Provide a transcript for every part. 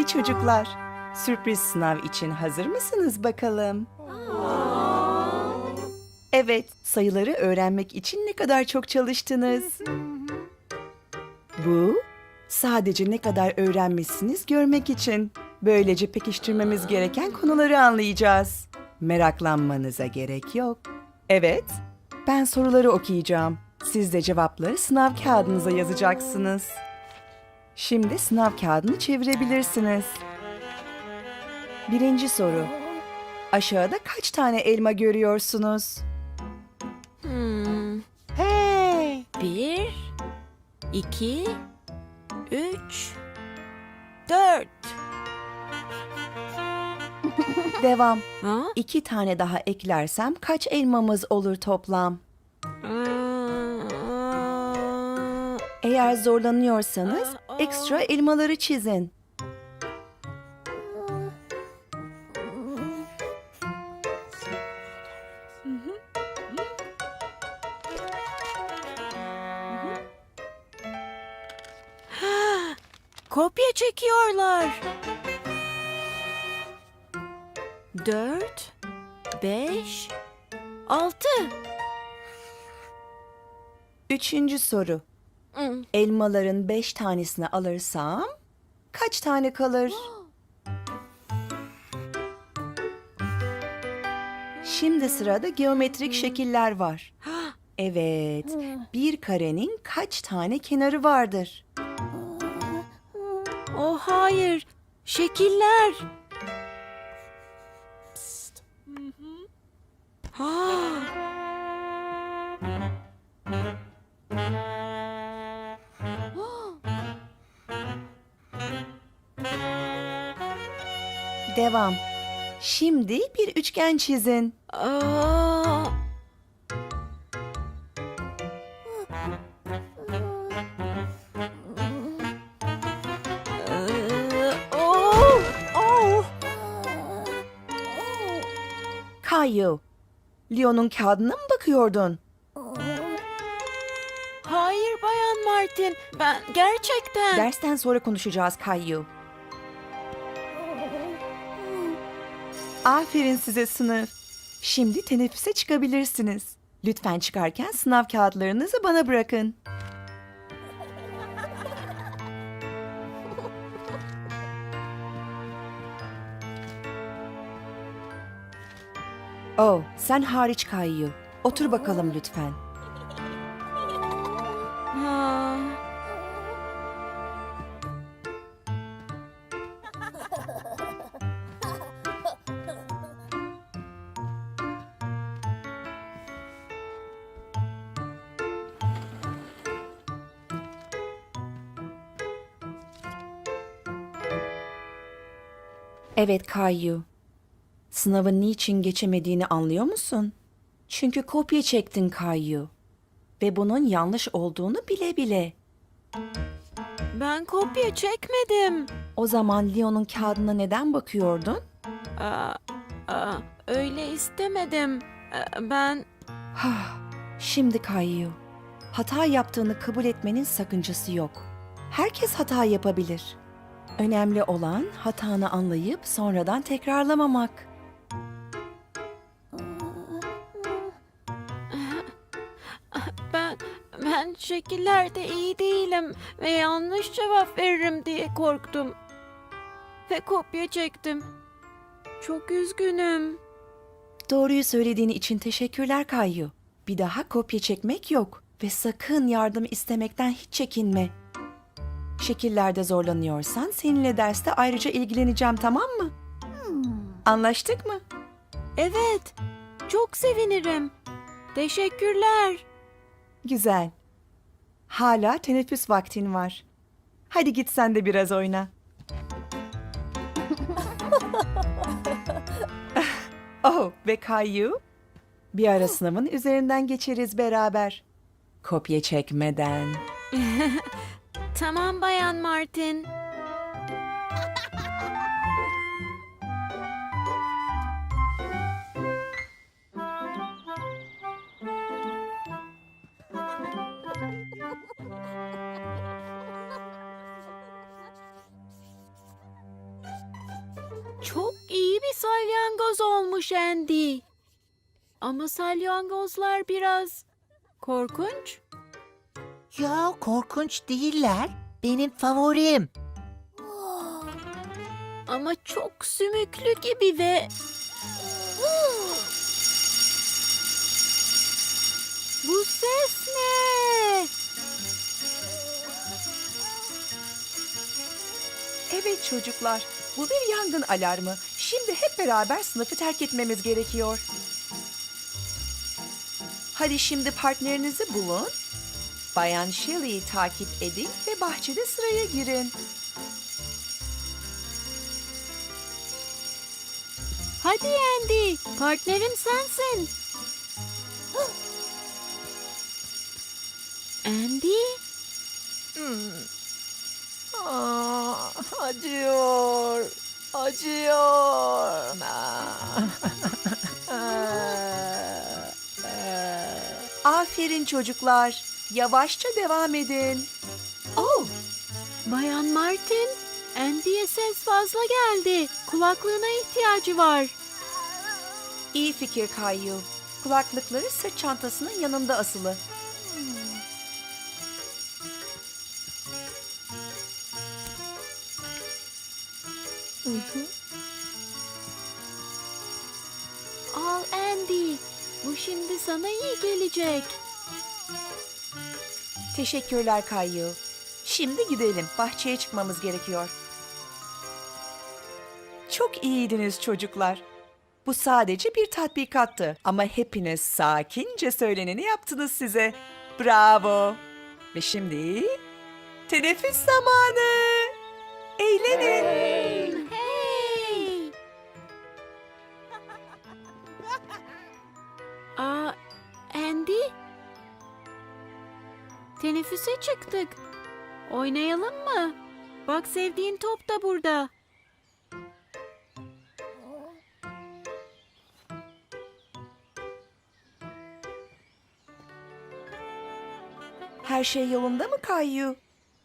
Hadi çocuklar, sürpriz sınav için hazır mısınız bakalım? Evet, sayıları öğrenmek için ne kadar çok çalıştınız. Bu, sadece ne kadar öğrenmişsiniz görmek için. Böylece pekiştirmemiz gereken konuları anlayacağız. Meraklanmanıza gerek yok. Evet, ben soruları okuyacağım. Siz de cevapları sınav kağıdınıza yazacaksınız. Şimdi sınav kağıdını çevirebilirsiniz. Birinci soru. Aşağıda kaç tane elma görüyorsunuz? Hmm. Hey! Bir, iki, üç, dört. Devam. Ha? İki tane daha eklersem kaç elmamız olur toplam? Eğer zorlanıyorsanız ekstra elmaları çizin. Kopya çekiyorlar. Dört, beş, altı. Üçüncü soru. Elmaların beş tanesini alırsam kaç tane kalır? Şimdi sırada geometrik şekiller var. Evet, bir karenin kaç tane kenarı vardır? Oh hayır, şekiller. Devam. Şimdi bir üçgen çizin. aa. Ee, oh, oh. Kayu, Leon'un kağıdına mı bakıyordun? Hayır Bayan Martin, ben gerçekten... Dersten sonra konuşacağız Kayu. Aferin size sınıf. Şimdi teneffüse çıkabilirsiniz. Lütfen çıkarken sınav kağıtlarınızı bana bırakın. Oh, sen hariç Kayu. Otur bakalım lütfen. Evet Kayu. Sınavın niçin geçemediğini anlıyor musun? Çünkü kopya çektin Kayu. Ve bunun yanlış olduğunu bile bile. Ben kopya çekmedim. O zaman Leon'un kağıdına neden bakıyordun? Aa, aa, öyle istemedim. Ee, Ben şimdi Kayu. Hata yaptığını kabul etmenin sakıncası yok. Herkes hata yapabilir. Önemli olan hatanı anlayıp sonradan tekrarlamamak. ben ben şekillerde iyi değilim ve yanlış cevap veririm diye korktum. Ve kopya çektim. Çok üzgünüm. Doğruyu söylediğin için teşekkürler Kayu. Bir daha kopya çekmek yok ve sakın yardım istemekten hiç çekinme. Şekillerde zorlanıyorsan seninle derste ayrıca ilgileneceğim tamam mı? Anlaştık mı? Evet, çok sevinirim. Teşekkürler. Güzel. Hala teneffüs vaktin var. Hadi git sen de biraz oyna. oh ve Kayu. Bir ara sınavın üzerinden geçeriz beraber. Kopya çekmeden. Tamam Bayan Martin. Çok iyi bir salyangoz olmuş Andy. Ama salyangozlar biraz korkunç. Ya korkunç değiller. Benim favorim. Ama çok sümüklü gibi ve... Bu ses ne? Evet çocuklar, bu bir yangın alarmı. Şimdi hep beraber sınıfı terk etmemiz gerekiyor. Hadi şimdi partnerinizi bulun. Bayan Shelley'i takip edin ve bahçede sıraya girin. Hadi Andy, partnerim sensin. Andy? Aa, acıyor. Acıyor. Aferin çocuklar. Yavaşça devam edin. Oh, Bayan Martin, Andy'ye ses fazla geldi. Kulaklığına ihtiyacı var. İyi fikir Kayu. Kulaklıkları sırt çantasının yanında asılı. Al Andy, bu şimdi sana iyi gelecek. Teşekkürler Kayu. Şimdi gidelim. Bahçeye çıkmamız gerekiyor. Çok iyiydiniz çocuklar. Bu sadece bir tatbikattı ama hepiniz sakince söyleneni yaptınız size. Bravo. Ve şimdi teneffüs zamanı. Eğlenin. Teneffüse çıktık. Oynayalım mı? Bak sevdiğin top da burada. Her şey yolunda mı Kayu?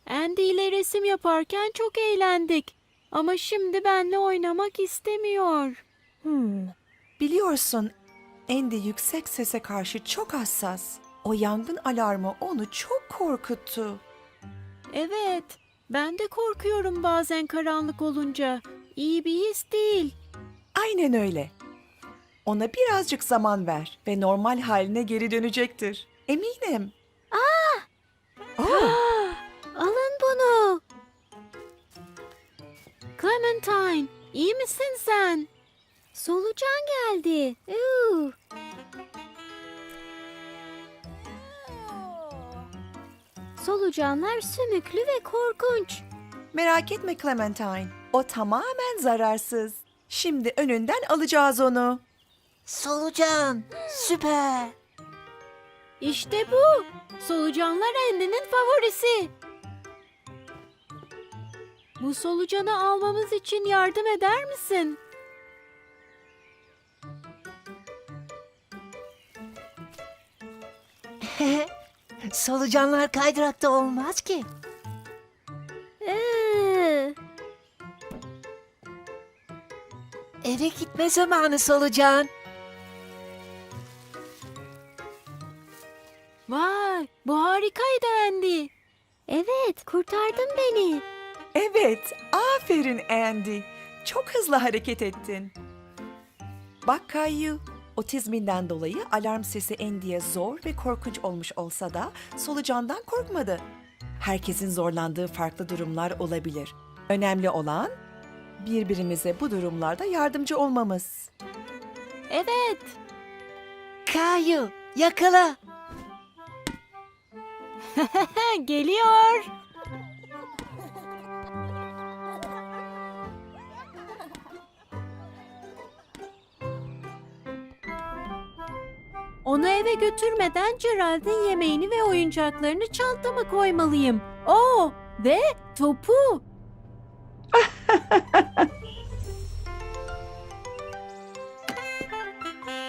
Andy ile resim yaparken çok eğlendik. Ama şimdi benle oynamak istemiyor. Hmm. Biliyorsun Andy yüksek sese karşı çok hassas. O yangın alarmı onu çok korkuttu. Evet, ben de korkuyorum bazen karanlık olunca. İyi bir his değil. Aynen öyle. Ona birazcık zaman ver ve normal haline geri dönecektir. Eminim. Aa! Ah, alın bunu. Clementine, iyi misin sen? Solucan geldi. Uu. Solucanlar sümüklü ve korkunç. Merak etme Clementine. O tamamen zararsız. Şimdi önünden alacağız onu. Solucan. Süper. İşte bu. Solucanlar Andy'nin favorisi. Bu solucanı almamız için yardım eder misin? Solucanlar kaydırakta olmaz ki. Eve gitme zamanı solucan. Vay, bu harikaydı Andy. Evet, kurtardın beni. Evet, aferin Andy. Çok hızlı hareket ettin. Bak Kayu, otizminden dolayı alarm sesi Andy'ye zor ve korkunç olmuş olsa da solucandan korkmadı. Herkesin zorlandığı farklı durumlar olabilir. Önemli olan birbirimize bu durumlarda yardımcı olmamız. Evet. Kayu yakala. Geliyor. Onu eve götürmeden Gerald'in yemeğini ve oyuncaklarını çantama koymalıyım. Oo, ve topu.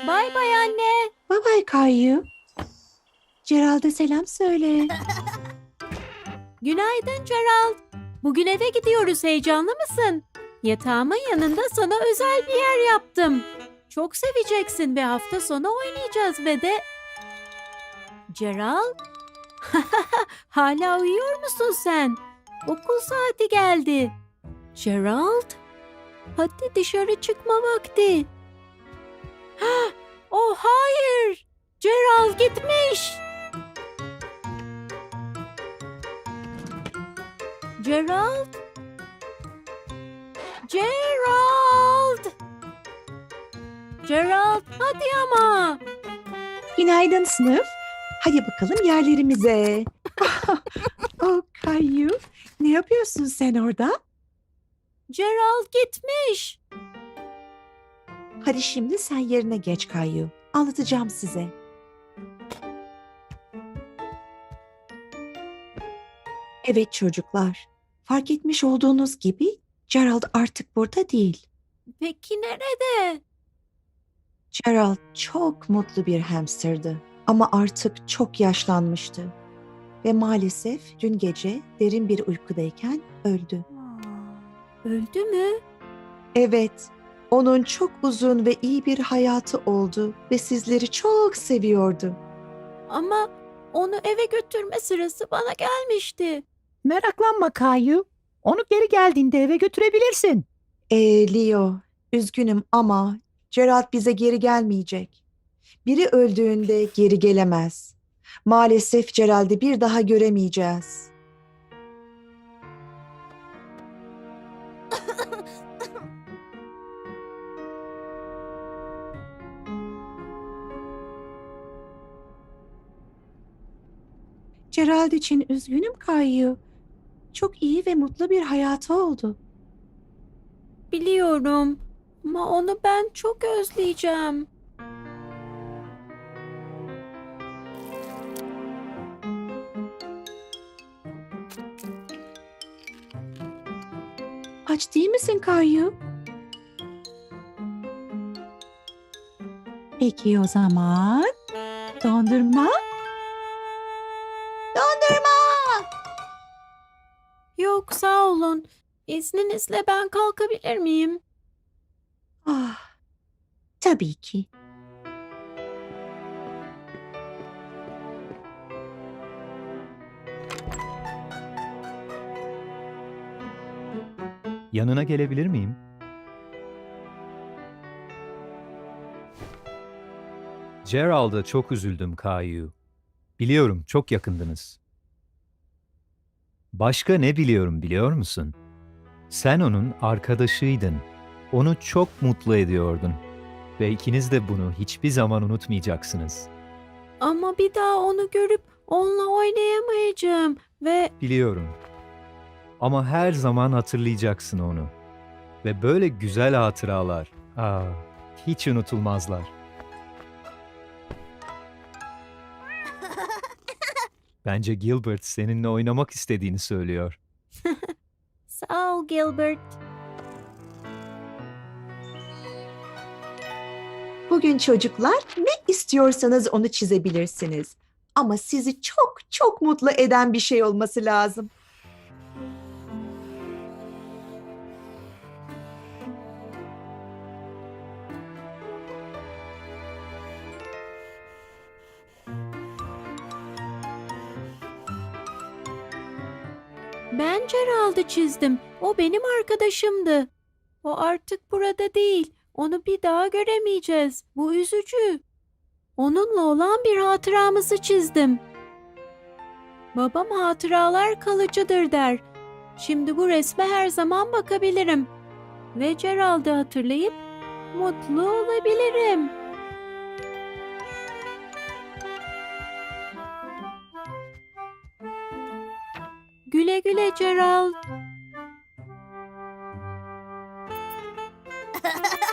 bay bay anne. Bye bye Kayu. Gerald'e selam söyle. Günaydın Gerald. Bugün eve gidiyoruz. Heyecanlı mısın? Yatağımın yanında sana özel bir yer yaptım. Çok seveceksin ve hafta sonu oynayacağız ve de... Gerald? Hala uyuyor musun sen? Okul saati geldi. Gerald? Hadi dışarı çıkma vakti. Oh hayır! Gerald gitmiş. Gerald? Gerald! Gerald hadi ama. Günaydın sınıf. Hadi bakalım yerlerimize. oh Kayu, ne yapıyorsun sen orada? Gerald gitmiş. Hadi şimdi sen yerine geç Kayu. Anlatacağım size. Evet çocuklar, fark etmiş olduğunuz gibi Gerald artık burada değil. Peki nerede? Gerald çok mutlu bir hamsterdı ama artık çok yaşlanmıştı. Ve maalesef dün gece derin bir uykudayken öldü. Öldü mü? Evet, onun çok uzun ve iyi bir hayatı oldu ve sizleri çok seviyordu. Ama onu eve götürme sırası bana gelmişti. Meraklanma Kayu. Onu geri geldiğinde eve götürebilirsin. Ee, Leo, üzgünüm ama Gerald bize geri gelmeyecek. Biri öldüğünde geri gelemez. Maalesef Gerald'i bir daha göremeyeceğiz. Gerald için üzgünüm Kayu. Çok iyi ve mutlu bir hayatı oldu. Biliyorum. Ama onu ben çok özleyeceğim. Aç değil misin Kayu? Peki o zaman dondurma? Dondurma! Yok sağ olun. İzninizle ben kalkabilir miyim? Ah, tabii ki. Yanına gelebilir miyim? Gerald'a çok üzüldüm Kayu. Biliyorum çok yakındınız. Başka ne biliyorum biliyor musun? Sen onun arkadaşıydın. Onu çok mutlu ediyordun. Ve ikiniz de bunu hiçbir zaman unutmayacaksınız. Ama bir daha onu görüp onunla oynayamayacağım ve Biliyorum. Ama her zaman hatırlayacaksın onu. Ve böyle güzel hatıralar, aa, hiç unutulmazlar. Bence Gilbert seninle oynamak istediğini söylüyor. sağ ol Gilbert. Bugün çocuklar ne istiyorsanız onu çizebilirsiniz. Ama sizi çok çok mutlu eden bir şey olması lazım. Ben Gerald'ı çizdim. O benim arkadaşımdı. O artık burada değil. Onu bir daha göremeyeceğiz. Bu üzücü. Onunla olan bir hatıramızı çizdim. Babam hatıralar kalıcıdır der. Şimdi bu resme her zaman bakabilirim. Ve Gerald'ı hatırlayıp mutlu olabilirim. Güle güle Gerald.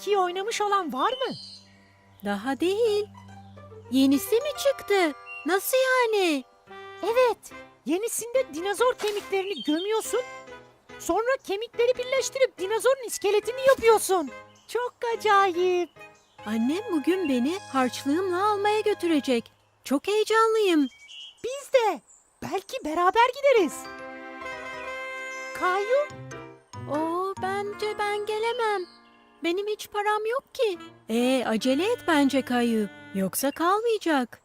2'yi oynamış olan var mı? Daha değil. Yenisi mi çıktı? Nasıl yani? Evet. Yenisinde dinozor kemiklerini gömüyorsun. Sonra kemikleri birleştirip dinozorun iskeletini yapıyorsun. Çok acayip. Annem bugün beni harçlığımla almaya götürecek. Çok heyecanlıyım. Biz de. Belki beraber gideriz. Kayu, Oo, bence ben gelemem. Benim hiç param yok ki. Ee, acele et bence Kayu. Yoksa kalmayacak.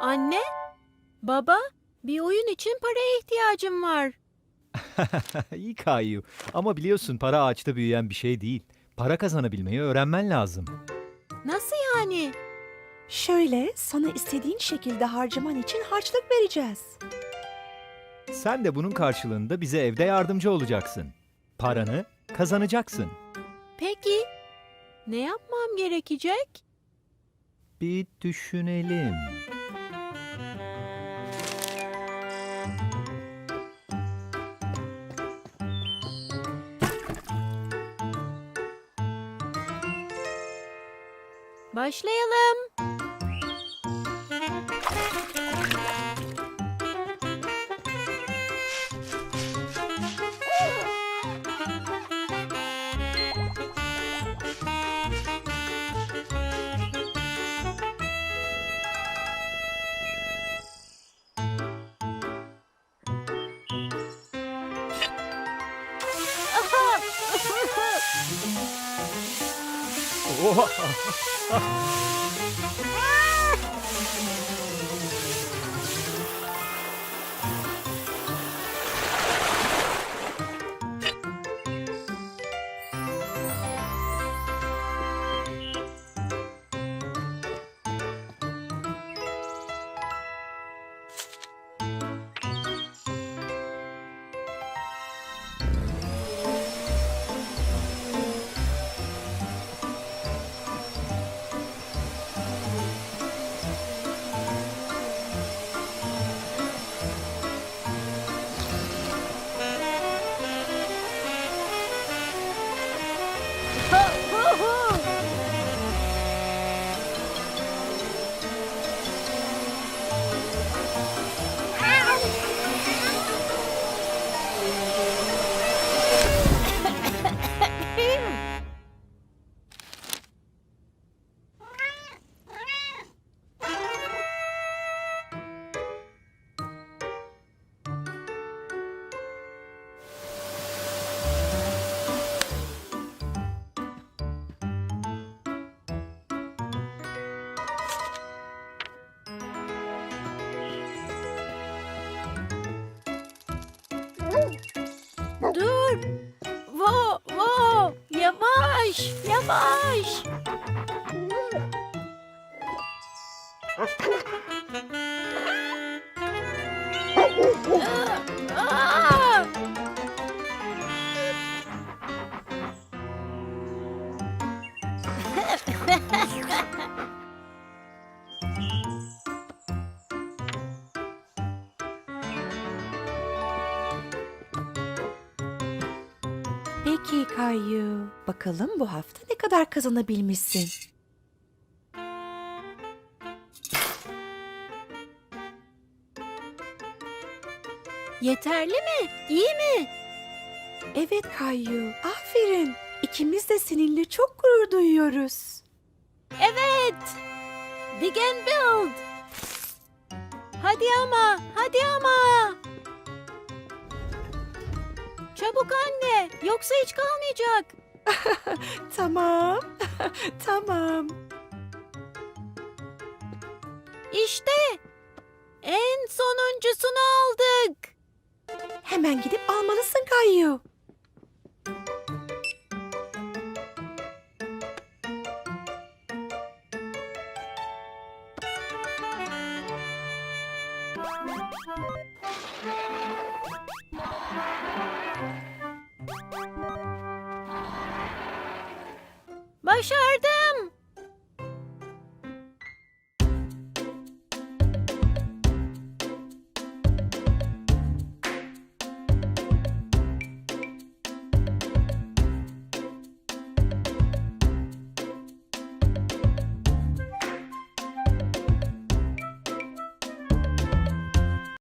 Anne, baba, bir oyun için paraya ihtiyacım var. İyi Kayu. Ama biliyorsun para ağaçta büyüyen bir şey değil. Para kazanabilmeyi öğrenmen lazım. Nasıl yani? Şöyle sana istediğin şekilde harcaman için harçlık vereceğiz. Sen de bunun karşılığında bize evde yardımcı olacaksın. Paranı kazanacaksın. Peki, ne yapmam gerekecek? Bir düşünelim. Başlayalım. 우와. Yavaş, yavaş. Bakalım bu hafta ne kadar kazanabilmişsin? Yeterli mi? İyi mi? Evet Kayu, aferin. İkimiz de seninle çok gurur duyuyoruz. Evet. Dig and build. Hadi ama, hadi ama. Çabuk anne, yoksa hiç kalmayacak. Tamam, tamam. İşte en sonuncusunu aldık. Hemen gidip almalısın Kayu. başardı.